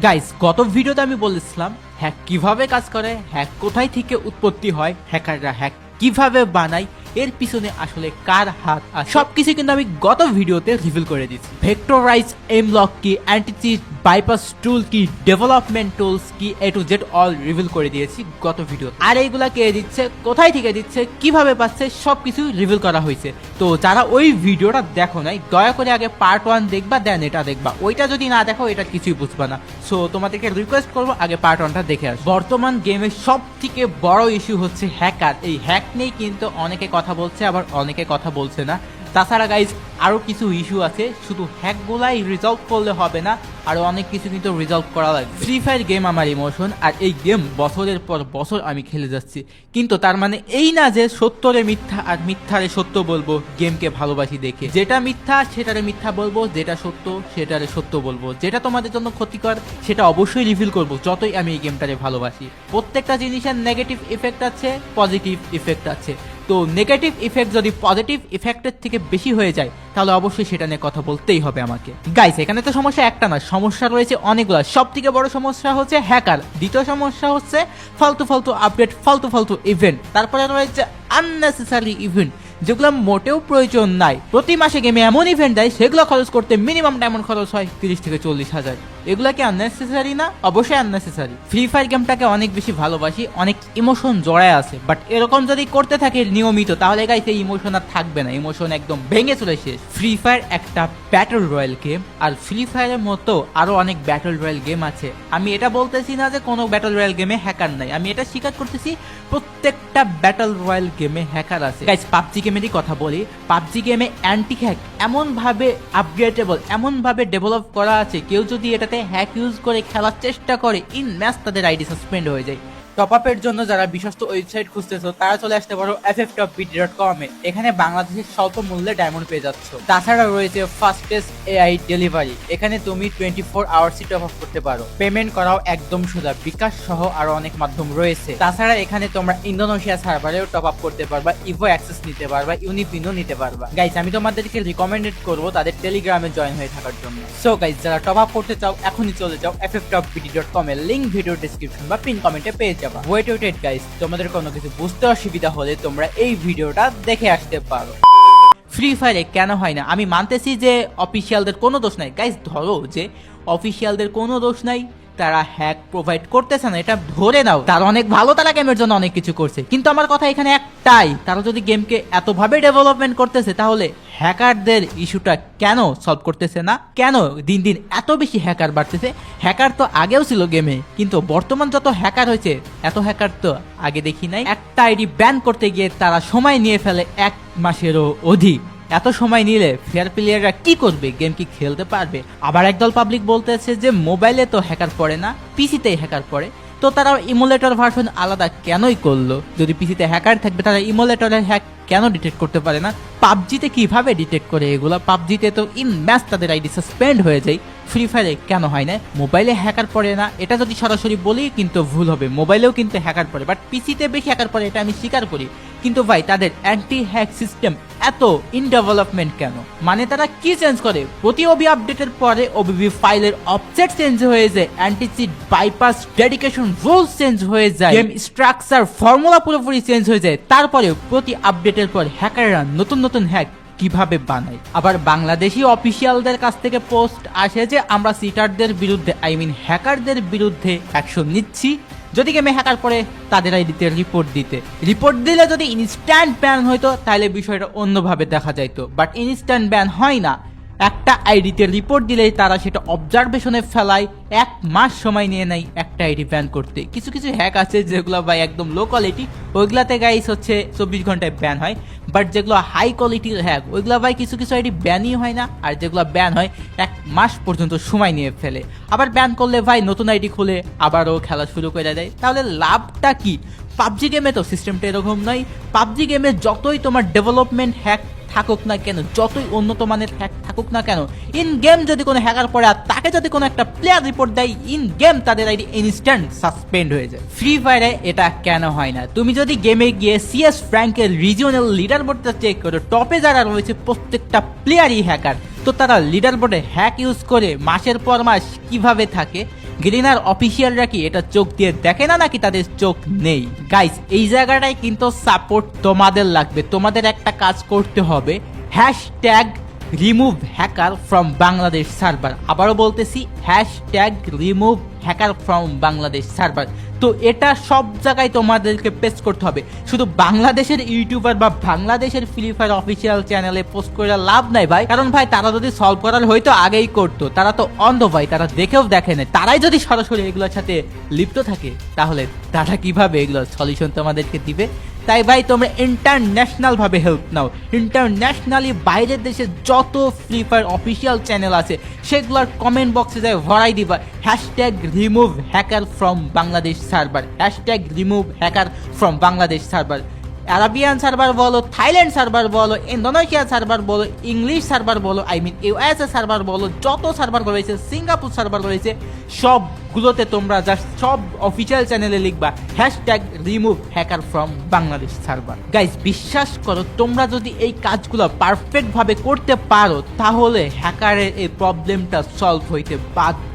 Guys গত ভিডিওতে আমি বলেছিলাম হ্যাক কীভাবে কাজ করে হ্যাক কোথায় থেকে উৎপত্তি হয় হ্যাকাররা হ্যাক কীভাবে বানায় এর পিছনে আসলে কার হাত আছে? সবকিছু কিন্তু আমি গত ভিডিওতে রিভিল করে দিচ্ছি ভেক্টরাইজ এম লক কি অ্যান্টিচিট বাইপাস টুল কি ডেভেলপমেন্ট টুলস কি A to Z all reveal করে দিয়েছি গত ভিডিও আর এইগুলা কে দিচ্ছে, কোথায় থেকে দিচ্ছে, কীভাবে পাচ্ছে, সবকিছু রিভিল করা হয়েছে। তো যারা ওই ভিডিওটা দেখো নাই, দয়া করে আগে পার্ট ওয়ান দেখবা দেন এটা দেখবা। ওইটা যদি না দেখো, এটা কিছুই বুঝবা না। সো তোমাদেরকে রিকোয়েস্ট করব, আগে পার্ট ওয়ানটা দেখে আস। বর্তমান গেমের সব থেকে বড় ইস্যু হচ্ছে হ্যাকার এই হ্যাক নিয়ে কিন্তু অনেকে কথা বলছে, আবার অনেকে কথা বলছে না। তাছাড়া গাইজ আরও কিছু ইস্যু আছে। শুধু হ্যাকগুলাই রিজলভ করলে হবে না আরও অনেক কিছু কিন্তু রিজলভ করা লাগবে। ফ্রি ফায়ার গেম আমার ইমোশন আর এই গেম বছরের পর বছর আমি খেলে যাচ্ছি। কিন্তু তার মানে এই না যে সত্যরে মিথ্যা আর মিথ্যারে সত্য বলব গেমকে ভালোবাসি দেখে। যেটা মিথ্যা, সেটারে মিথ্যা বলব, যেটা সত্য, সেটারে সত্য বলব। যেটা তোমাদের জন্য ক্ষতিকর, সেটা অবশ্যই রিভিল করব, যতই আমি এই গেমটারে ভালোবাসি। প্রত্যেকটা জিনিসের নেগেটিভ ইফেক্ট আছে পজিটিভ ইফেক্ট আছে। তো নেগেটিভ ইফেক্ট যদি পজিটিভ ইফেক্টের থেকে বেশি হয়ে যায়, তাহলে অবশ্যই সেটা নিয়ে কথা বলতেই হবে আমাকে। গাইস এখানে তো সমস্যা একটা না সমস্যা রয়েছে অনেকগুলো। সব থেকে বড় সমস্যা হচ্ছে হ্যাকার দ্বিতীয় সমস্যা হচ্ছে ফালতু ফালতু আপডেট ফালতু ফালতু ইভেন্ট তারপরে রয়েছে আননেসেসারি ইভেন্ট যেগুলো মোটেও প্রয়োজন নাই। প্রতি মাসে গেমে এমন ইভেন্ট দেয়, সেগুলো খরচ করতে মিনিমাম ডায়মন্ড খরচ হয় তিরিশ থেকে চল্লিশ হাজার। এগুলা কি আননেসেসারি না? অবশ্যই আননেসেসারি ফ্রি ফায়ার গেমটাকে অনেক বেশি ভালোবাসি, অনেক ইমোশন জড়ায় আছে বাট এরকম যদি করতে থাকে নিয়মিত, তাহলে গাইস এই ইমোশন আর থাকবে না। ইমোশন একদম ভেঙে চলে শেষ ফ্রি ফায়ার একটা ব্যাটল রয়্যাল গেম আর ফ্রি ফায়ারের মতো আরও অনেক ব্যাটল রয়্যাল গেম আছে। আমি এটা বলতেছি না যে কোনো ব্যাটল রয়্যাল গেমে হ্যাকার নাই। আমি এটা স্বীকার করতেছি, প্রত্যেকটা ব্যাটল রয়্যাল গেমে হ্যাকার আছে। গাইস পাবজি গেমেরই কথা বলি পাবজি গেমে অ্যান্টি হ্যাক এমন ভাবে আপগ্রেডেবল এমন ভাবে ডেভেলপ করা আছে। কেউ যদি এটাতে হ্যাক ইউজ করে খেলার চেষ্টা করে। ইন ম্যাচ তাদের আইডি সাসপেন্ড হয়ে যায়। টপ আপের জন্য যারা বিশ্বস্ত ওয়েবসাইট খুঁজতেছো, তারা চলে আসতে পারো F F top dot com এখানে বাংলাদেশের স্বল্প মূল্যে ডায়মন্ড পেয়ে যাচ্ছ। তাছাড়া রয়েছে ফাস্টেস্ট এআই ডেলিভারি এখানে তুমি টোয়েন্টি ফোর আওয়ার্সই টপ আপ করতে পারো। পেমেন্ট করাও একদম সোজা। বিকাশ সহ আরও অনেক মাধ্যম রয়েছে। তাছাড়া এখানে তোমরা ইন্দোনেশিয়া সার্ভারেও টপ আপ করতে পারবা ইভো অ্যাক্সেস নিতে পারবা ইউনিপিনও নিতে পারবা। গাইজ আমি তোমাদেরকে রিকমেন্ডেড করব তাদের টেলিগ্রামে জয়েন হয়ে থাকার জন্য। সো গাইজ যারা টপ আপ করতে চাও, এখনই চলে যাও F F top dot com এর লিঙ্ক ভিডিও ডিসক্রিপশন বা পিন কমেন্টে পেয়ে যাবা। ওয়েট ওয়েট গাইস তোমাদের কোনো কিছু বুঝতে অসুবিধা হলে তোমরা এই ভিডিওটা দেখে আসতে পারো। ফ্রি ফায়ারে কেন হয় না? আমি মানতেছি যে অফিসিয়ালদের কোনো দোষ নাই। গাইস ধরো যে অফিসিয়ালদের কোনো দোষ নাই। তারা হ্যাক প্রোভাইড করতেছে না, এটা ধরে নাও। তারা অনেক ভালো তারা গেমের জন্য অনেক কিছু করছে। কিন্তু আমার কথা এখানে একটাই, তারা যদি গেমকে এতভাবে ডেভেলপমেন্ট করতেছে, তাহলে হ্যাকারদের ইস্যুটা কেন সলভ করতেছে না? কেন দিন দিন এত বেশি হ্যাকার বাড়তেছে? হ্যাকার তো আগেও ছিল গেমে কিন্তু বর্তমান যত হ্যাকার হয়েছে, এত হ্যাকার তো আগে দেখি নাই। একটা আইডি ব্যান করতে গিয়ে তারা সময় নিয়ে ফেলে এক মাসেরও অধিক। এত সময় নিলে ফেয়ার প্লেয়াররা কি করবে? গেম কি খেলতে পারবে? আবার একদল পাবলিক বলতেছে যে মোবাইলে তো হ্যাকার পড়ে না পিসিতেই হ্যাকার পড়ে। তো তারা ইমোলেটর ভার্সন আলাদা কেনই করল? যদি পিসিতে হ্যাকার থাকবে, তারা ইমোলেটরের হ্যাক কেন ডিটেক্ট করতে পারে না? পাবজিতে কীভাবে ডিটেক্ট করে এগুলো? পাবজিতে তো ইন ম্যাচ তাদের আইডি সাসপেন্ড হয়ে যায়। ফ্রি ফায়ারে কেন হয় না? মোবাইলে হ্যাকার পড়ে না? এটা যদি সরাসরি বলি, কিন্তু ভুল হবে। মোবাইলেও কিন্তু হ্যাকার পড়ে বাট পিসিতে বেশি হ্যাকার পড়ে, এটা আমি স্বীকার করি। কিন্তু ভাই, তাদের অ্যান্টি হ্যাক সিস্টেম এত ইন ডেভেলপমেন্ট কেন? মানে তারা কি চেঞ্জ করে? প্রতি ওবি আপডেটের পরে ওবিবি ফাইলের অবজেক্ট চেঞ্জ হয়ে যায় anticheat bypass dedication rules change হয়ে যায় গেম স্ট্রাকচার ফর্মুলা পুরোপুরি চেঞ্জ হয়ে যায়। তারপরেও প্রতি আপডেটের পর হ্যাকাররা নতুন নতুন হ্যাক কীভাবে বানায়? আবার বাংলাদেশি অফিসিয়ালদের কাছ থেকে পোস্ট আসে যে, আমরা সিটারদের বিরুদ্ধে আই মিন হ্যাকারদের বিরুদ্ধে অ্যাকশন নিচ্ছি। যদি গেমে হ্যাকার করে, তাদের আইডিতে রিপোর্ট দিতে। রিপোর্ট দিলে যদি ইনস্ট্যান্ট ব্যান হইতো, তাহলে বিষয়টা অন্যভাবে দেখা যাইতো। বাট ইনস্ট্যান্ট ব্যান হয় না। একটা আইডিতে রিপোর্ট দিলেই তারা সেটা অবজারভেশনে ফেলায়, এক মাস সময় নিয়ে নেয় একটা আইডি ব্যান করতে। কিছু কিছু হ্যাক আছে যেগুলো ভাই একদম লো কোয়ালিটি ওইগুলাতে গাইস হচ্ছে চব্বিশ ঘন্টায় ব্যান হয়। বাট যেগুলো হাই কোয়ালিটির হ্যাক ওইগুলো ভাই কিছু কিছু আইডি ব্যানই হয় না, আর যেগুলো ব্যান হয়, এক মাস পর্যন্ত সময় নিয়ে ফেলে। আবার ব্যান করলে ভাই নতুন আইডি খুলে আবারও খেলা শুরু করে দেয়। তাহলে লাভটা কি? পাবজি গেমে তো সিস্টেমটা এরকম নয়। পাবজি গেমে যতই তোমার ডেভেলপমেন্ট হ্যাক থাকুক না কেন, যতই উন্নত মানের হ্যাক থাকুক না কেন ইন গেম যদি কোনো হ্যাকার পড়ে আর তাকে যদি কোনো একটা প্লেয়ার রিপোর্ট দেয় ইন গেম তাদের আইডি ইনস্ট্যান্ট সাসপেন্ড হয়ে যায়। ফ্রি ফায়ারে এটা কেন হয় না? তুমি যদি গেমে গিয়ে সিএস ফ্র্যাঙ্কের রিজিওনাল লিডার বোর্ডটা চেক করো টপে যারা রয়েছে, প্রত্যেকটা প্লেয়ারই হ্যাকার তো তারা লিডার বোর্ডে হ্যাক ইউজ করে মাসের পর মাস কীভাবে থাকে? গ্রিনার অফিসিয়ালরা কি এটা চোখ দিয়ে দেখে না নাকি তাদের চোখ নেই? গাইস এই জায়গাটায় কিন্তু সাপোর্ট তোমাদের লাগবে। তোমাদের একটা কাজ করতে হবে। Hashtag remove hacker from Bangladesh server আবারও বলতেছি hashtag remove hacker from Bangladesh server তো এটা সব জায়গায় তোমাদেরকে পেস্ট করতে হবে। শুধু বাংলাদেশের ইউটিউবার বা বাংলাদেশের ফ্রি ফায়ার অফিসিয়াল চ্যানেলে পোস্ট করে লাভ নাই ভাই। কারণ ভাই, তারা যদি সলভ করার হয়তো আগেই করতো। তারা তো অন্ধ ভাই, তারা দেখেও দেখে না তারাই যদি সরাসরি এগুলোর সাথে লিপ্ত থাকে, তাহলে তারা কীভাবে এগুলো সলিউশন তোমাদেরকে দিবে? তাই ভাই, তোমরা ইন্টারন্যাশনাল ভাবে হেল্প নাও। ইন্টারন্যাশনালি বাইরের দেশে যত ফ্রি ফায়ার অফিসিয়াল চ্যানেল আছে, সেগুলোর কমেন্ট বক্সে যায় ভরাই দিবা। Hashtag remove hacker from Bangladesh server hashtag remove hacker from Bangladesh server Arabian server বলো থাইল্যান্ড সার্ভার বলো ইন্দোনেশিয়া সার্ভার বলো ইংলিশ সার্ভার বলো আই মিন ইউএসএ সার্ভার বলো যত সার্ভার রয়েছে সিঙ্গাপুর সার্ভার রয়েছে, সবগুলোতে তোমরা জাস্ট সব অফিসিয়াল চ্যানেলে লিখবা hashtag remove hacker from Bangladesh server guys বিশ্বাস করো, তোমরা যদি এই কাজগুলো পারফেক্টভাবে করতে পারো, তাহলে হ্যাকারের এই প্রবলেমটা সলভ হইতে বাধ্য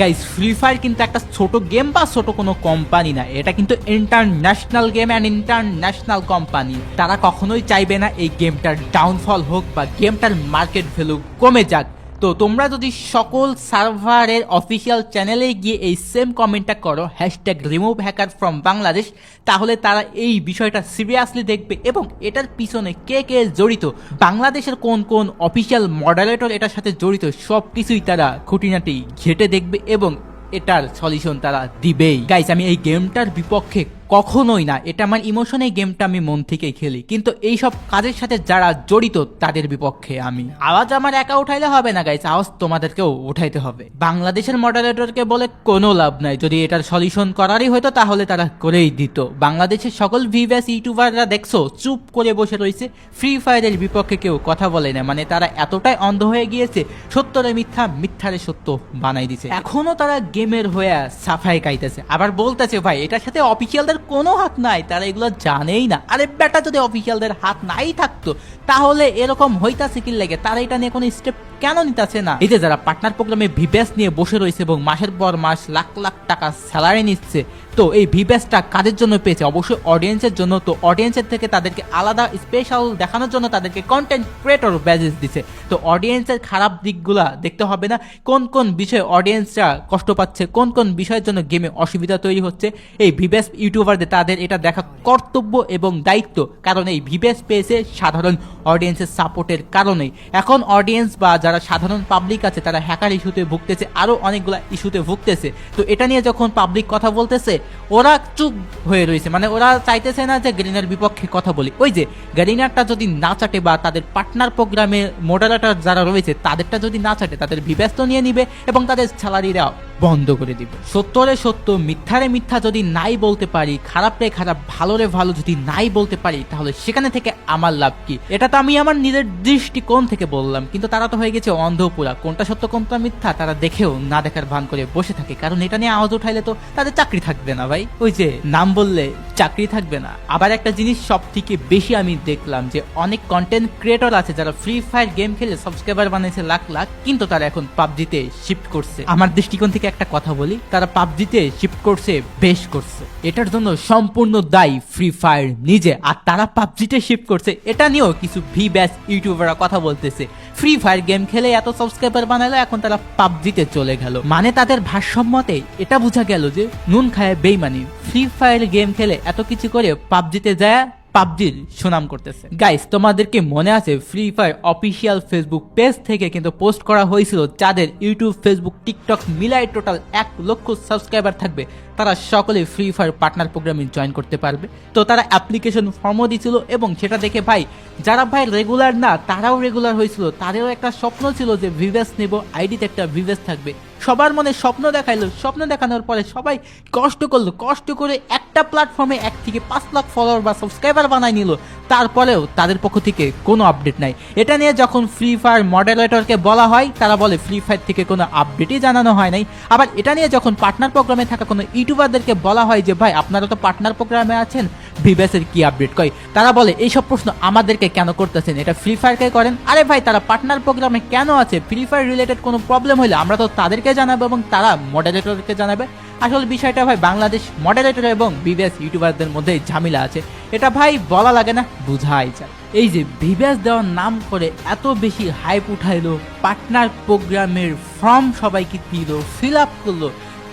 গাইজ ফ্রি ফায়ার কিন্তু একটা ছোট গেম বা ছোট কোনো কোম্পানি না। এটা কিন্তু international game and international company তারা কখনোই চাইবে না এই গেমটার ডাউনফল হোক বা গেমটার মার্কেট ভ্যালু কমে যাক। তো তোমরা যদি সকল সার্ভারের অফিসিয়াল চ্যানেলে গিয়ে এই সেম কমেন্টটা করো hashtag remove hacker from Bangladesh তাহলে তারা এই বিষয়টা সিরিয়াসলি দেখবে এবং এটার পিছনে কে কে জড়িত, বাংলাদেশের কোন কোন অফিসিয়াল মডারেটর এটার সাথে জড়িত সব কিছুই তারা খুঁটিনাটি ঘেটে দেখবে এবং এটার সলিউশন তারা দিবেই। গাইজ আমি এই গেমটার বিপক্ষে কখনোই না। এটা আমার ইমোশন গেমটা আমি মন থেকে খেলি। কিন্তু এই সব কাজের সাথে যারা জড়িত, তাদের বিপক্ষে আমি। আওয়াজ আমার একা উঠাইলে হবে না গাইস আওয়াজ তোমাদেরকেও উঠাইতে হবে। বাংলাদেশের মডারেটরকে বলে কোনো লাভ নাই। যদি এটার সলিউশন করারই হতো তাহলে তারা করেই দিত। বাংলাদেশের সকল ভিভ্যাস ইউটিউবাররা দেখছ, চুপ করে বসে রয়েছে ফ্রি ফায়ারের বিপক্ষে কেউ কথা বলে না। মানে তারা এতটাই অন্ধ হয়ে গিয়েছে, সত্যরে মিথ্যা, মিথ্যারে সত্য বানাই দিছে। এখনও তারা গেমের হয়ে সাফাই গাইতেছে আবার বলতেছে, ভাই, এটার সাথে অফিসিয়ালদের কোনো হাত নাই, তারা এগুলো জানেই না। আরে বেটা যদি অফিসিয়ালদের হাত নাই থাকতো, তাহলে এরকম হইতা কি লাগে? তারা এটা নিয়ে কোনো স্টেপ কেন নিতেছে না? এই যে যারা পার্টনার প্রোগ্রামে ভিবেস নিয়ে বসে রয়েছে এবং মাসের পর মাস লাখ লাখ টাকা স্যালারি নিচ্ছে, তো এই ভিবেসটা কাদের জন্য পেয়েছে? অবশ্যই অডিয়েন্সের জন্য। তো অডিয়েন্সের থেকে তাদেরকে আলাদা স্পেশাল দেখানোর জন্য তাদেরকে কন্টেন্ট ক্রিয়েটর ব্যাজেস দিছে তো অডিয়েন্সের খারাপ দিকগুলা দেখতে হবে না। কোন কোন বিষয়ে অডিয়েন্সরা কষ্ট পাচ্ছে, কোন কোন বিষয়ের জন্য গেমে অসুবিধা তৈরি হচ্ছে, এই ভিবেস ইউটিউবারদের তাদের এটা দেখা কর্তব্য এবং দায়িত্ব। কারণ এই ভিবেস পেয়েছে সাধারণ অডিয়েন্সের সাপোর্টের কারণেই। এখন অডিয়েন্স বা যারা সাধারণ পাবলিক আছে, তারা হ্যাকার ইস্যুতে ভুগতেছে আরও অনেকগুলো ইস্যুতে ভুগতেছে। তো এটা নিয়ে যখন পাবলিক কথা বলতেছে, ওরা চুপ হয়ে রয়েছে। মানে ওরা চাইতেছে না যে গ্রিনার বিপক্ষে কথা বলি। ওই যে গ্রিনারটা যদি না চাটে বা তাদের পার্টনার প্রোগ্রামে মডারেটর যারা রয়েছে, তাদেরটা যদি না চাটে, তাদের বিব্যস্ত নিয়ে নিবে এবং তাদের স্যালারিরা বন্ধ করে দিবে। সত্যরে সত্য, মিথ্যারে মিথ্যা যদি নাই বলতে পারি খারাপ রে খারাপ ভালো রে ভালো যদি নাই বলতে পারি, তাহলে সেখানে থেকে আমার লাভ কি? এটা তো আমি আমার নিজের দৃষ্টিকোণ থেকে বললাম, কিন্তু তারা তো হয়ে গেছে অন্ধপুরা। কোনটা সত্য, কোনটা মিথ্যা, তারা দেখেও না দেখার ভান করে বসে থাকে। কারণ এটা নিয়ে আওয়াজ উঠাইলে তো তাদের চাকরি থাকবে না ভাই। ওই যে নাম বললে চাকরি থাকবে না। আবার একটা জিনিস সব থেকে বেশি আমি দেখলাম যে অনেক কন্টেন্ট ক্রিয়েটর আছে যারা ফ্রি ফায়ার গেম খেলে সাবস্ক্রাইবার বানিয়েছে লাখ লাখ, কিন্তু তারা এখন পাবজিতে শিফট করছে। আমার দৃষ্টিকোণ থেকে একটা কথা বলি, তারা পাবজিতে শিফট করছে বেশ করছে। এটার জন্য সম্পূর্ণ দায়ী ফ্রি ফায়ার নিজে। আর তারা পাবজিতে শিফট করছে, এটা নিয়েও কিছু ভি ব্যাস ইউটিউবাররা কথা বলতেছে। ফ্রি ফায়ার গেম খেলে এত সাবস্ক্রাইবার বানালো, এখন তারা পাবজিতে চলে গেল। মানে তাদের ভারসাম্যতে এটা বোঝা গেল যে নুন খায় বেইমানি। ফ্রি ফায়ার গেম খেলে এত কিছু করে পাবজিতে যায় পাবজির সুনাম করতেছে। গাইস তোমাদেরকে মনে আছে Free Fire official Facebook page থেকে কিন্তু পোস্ট করা হয়েছিল যাদের ইউটিউব ফেসবুক টিকটক মিলাই টোটাল এক লক্ষ সাবস্ক্রাইবার থাকবে। তারা সকলে ফ্রি ফায়ার পার্টনার প্রোগ্রামে জয়েন করতে পারবে। তো তারা অ্যাপ্লিকেশন ফর্মও দিয়েছিল এবং সেটা দেখে ভাই, যারা ভাই রেগুলার না, তারাও রেগুলার হয়েছিল। তাদেরও একটা স্বপ্ন ছিল যে ভিভেস নেব আইডিতে একটা ভিভেস থাকবে। সবার মনে স্বপ্ন দেখাইলো। স্বপ্ন দেখানোর পরে সবাই কষ্ট করল। কষ্ট করে একটা প্ল্যাটফর্মে এক থেকে পাঁচ লাখ ফলোয়ার বা সাবস্ক্রাইবার বানাই নিল। তারপরেও তাদের পক্ষ থেকে কোনো আপডেট নাই। এটা নিয়ে যখন ফ্রি ফায়ার মডারেটরকে বলা হয়, তারা বলে ফ্রি ফায়ার থেকে কোনো আপডেটই জানানো হয় নাই। আবার এটা নিয়ে যখন পার্টনার প্রোগ্রামে থাকা কোনো ইউটিউবারদেরকে বলা হয় যে, ভাই, আপনারা তো পার্টনার প্রোগ্রামে আছেন ভিভ্যাসের কি আপডেট? কয় তারা বলে, এইসব প্রশ্ন আমাদেরকে কেন করতেছেন? এটা ফ্রি ফায়ারকে করেন? আরে ভাই, তারা পার্টনার প্রোগ্রামে কেন আছে? ফ্রি ফায়ার রিলেটেড কোনো প্রবলেম হলে আমরা তো তাদেরকে জানাব এবং তারা মডারেটরকে জানাবে। আসল বিষয়টা ভাই, বাংলাদেশ মডারেটর এবং বিবিএস ইউটিউবারদের মধ্যে ঝামেলা আছে। এটা ভাই, বলা লাগে না, বুঝাই যায়। এই যে ভিভ্যাস দেওয়ার নাম করে এত বেশি হাইপ উঠাইলো পার্টনার প্রোগ্রামের ফর্ম সবাইকে দিল ফিল আপ করল,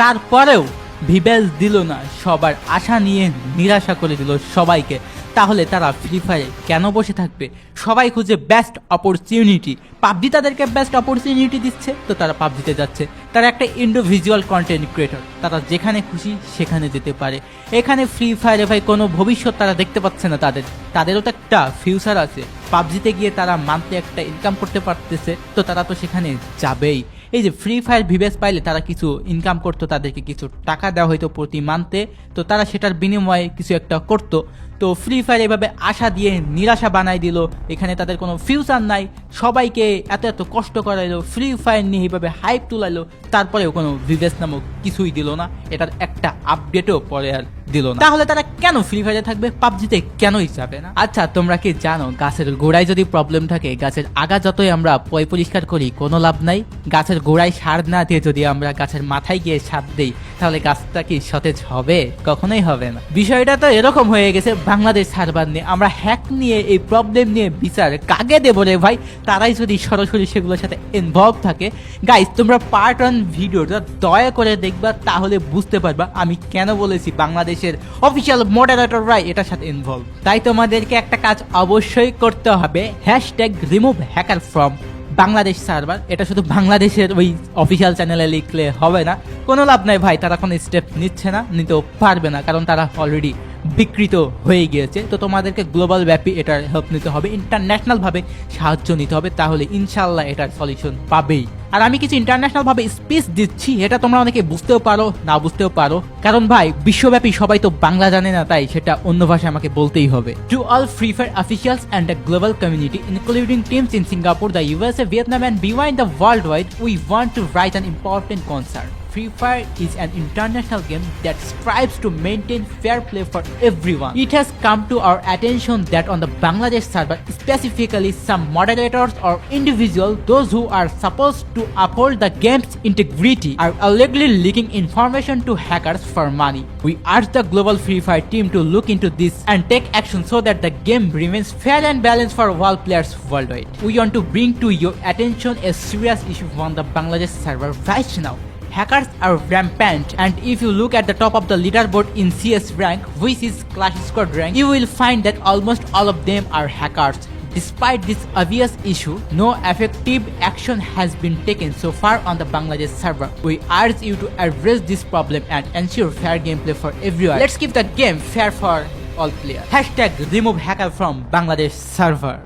তারপরেও ভিভ্যাস দিল না, সবার আশা নিয়ে নিরাশা করে দিল সবাইকে। তাহলে তারা ফ্রি ফায়ারে কেন বসে থাকবে? সবাই খুঁজে বেস্ট অপরচুনিটি পাবজি তাদেরকে বেস্ট অপরচুনিটি দিচ্ছে, তো তারা পাবজিতে যাচ্ছে। তারা একটা ইন্ডিভিজুয়াল কন্টেন্ট ক্রিয়েটর তারা যেখানে খুশি সেখানে যেতে পারে। এখানে ফ্রি ফায়ারে ভাই কোনো ভবিষ্যৎ তারা দেখতে পাচ্ছে না তাদের। তাদেরও তো একটা ফিউচার আছে। পাবজিতে গিয়ে তারা মান্থলি একটা ইনকাম করতে পারতেছে, তো তারা তো সেখানে যাবেই। এই যে ফ্রি ফায়ার ভিভেস পাইলে তারা কিছু ইনকাম করতো, তাদেরকে কিছু টাকা দেওয়া হয়তো প্রতি মান্থে তো তারা সেটার বিনিময়ে কিছু একটা করতো। তো ফ্রি ফায়ার এভাবে আশা দিয়ে নিরাশা বানাই দিল। এখানে তাদের কোনো ফিউচার নাই। সবাইকে এত এত কষ্ট করাইলো। ফ্রি ফায়ার নিয়ে এইভাবে হাইপ তুলাইলো। তারপরেও কোনো ভিভেস নামক কিছুই দিল না। এটার একটা আপডেটও পরে আর দিল না। তাহলে তারা কেন ফ্রি ফায়ারে থাকবে? পাবজিতে কেনই যাবে না? আচ্ছা তোমরা কি জানো, গাছের গোড়ায় যদি প্রবলেম থাকে, গাছের আগা যতই আমরা পয় পরিষ্কার করি, কোনো লাভ নাই। গাছের গোড়ায় সার না দিয়ে যদি আমরা গাছের মাথায় গিয়ে সার দেই তাহলে গাছটা কি সতেজ হবে? কখনোই হবে না। বিষয়টা তো এরকম হয়ে গেছে, বাংলাদেশ সার্ভার নিয়ে। আমরা হ্যাক নিয়ে, এই প্রবলেম নিয়ে বিচার কাকে দেবো রে ভাই? তারাই যদি সরাসরি সেগুলোর সাথে ইনভলভ থাকে। গাইস তোমরা পার্ট ওয়ান ভিডিওটা দয়া করে দেখবা, তাহলে বুঝতে পারবা আমি কেন বলেছি বাংলাদেশের অফিসিয়াল মডারেটররাই এটার সাথে ইনভলভ তাই তোমাদেরকে একটা কাজ অবশ্যই করতে হবে hashtag remove hacker from Bangladesh server এটা শুধু বাংলাদেশের ওই অফিসিয়াল চ্যানেলে লিখলে হবে না। কোনো লাভ নাই ভাই, তারা কোনো স্টেপ নিচ্ছে না, নিতেও পারবে না, কারণ তারা অলরেডি বিকৃত হয়ে গিয়েছে। তো তোমাদেরকে গ্লোবাল ব্যাপী এটার হেল্প নিতে হবে ইন্টারন্যাশনালভাবে সাহায্য নিতে হবে, তাহলে ইনশাল্লাহ এটার সলিউশন পাবেই। আর আমি কিছু ইন্টারন্যাশনাল ভাবে স্পেস দিচ্ছি, এটা তোমরা অনেকে বুঝতেও পারো, না বুঝতেও পারো। কারণ ভাই, বিশ্বব্যাপী সবাই তো বাংলা জানে না, তাই সেটা অন্য ভাষায় আমাকে বলতেই হবে। To all Free Fire officials and the global community including teams in Singapore the USA Vietnam and beyond the worldwide we want to write an important concern Free Fire is an international game that strives to maintain fair play for everyone. It has come to our attention that on the Bangladesh server, specifically some moderators or individuals, those who are supposed to uphold the game's integrity, are allegedly leaking information to hackers for money. We urge the global Free Fire team to look into this and take action so that the game remains fair and balanced for all players worldwide. We want to bring to your attention a serious issue on the Bangladesh server right now. Hackers are rampant, and if you look at the top of the leaderboard in CS rank, which is Clash Squad rank, you will find that almost all of them are hackers. Despite this obvious issue, no effective action has been taken so far on the Bangladesh server. We urge you to address this problem and ensure fair gameplay for everyone. Let's keep the game fair for all players. Hashtag remove hacker from Bangladesh server.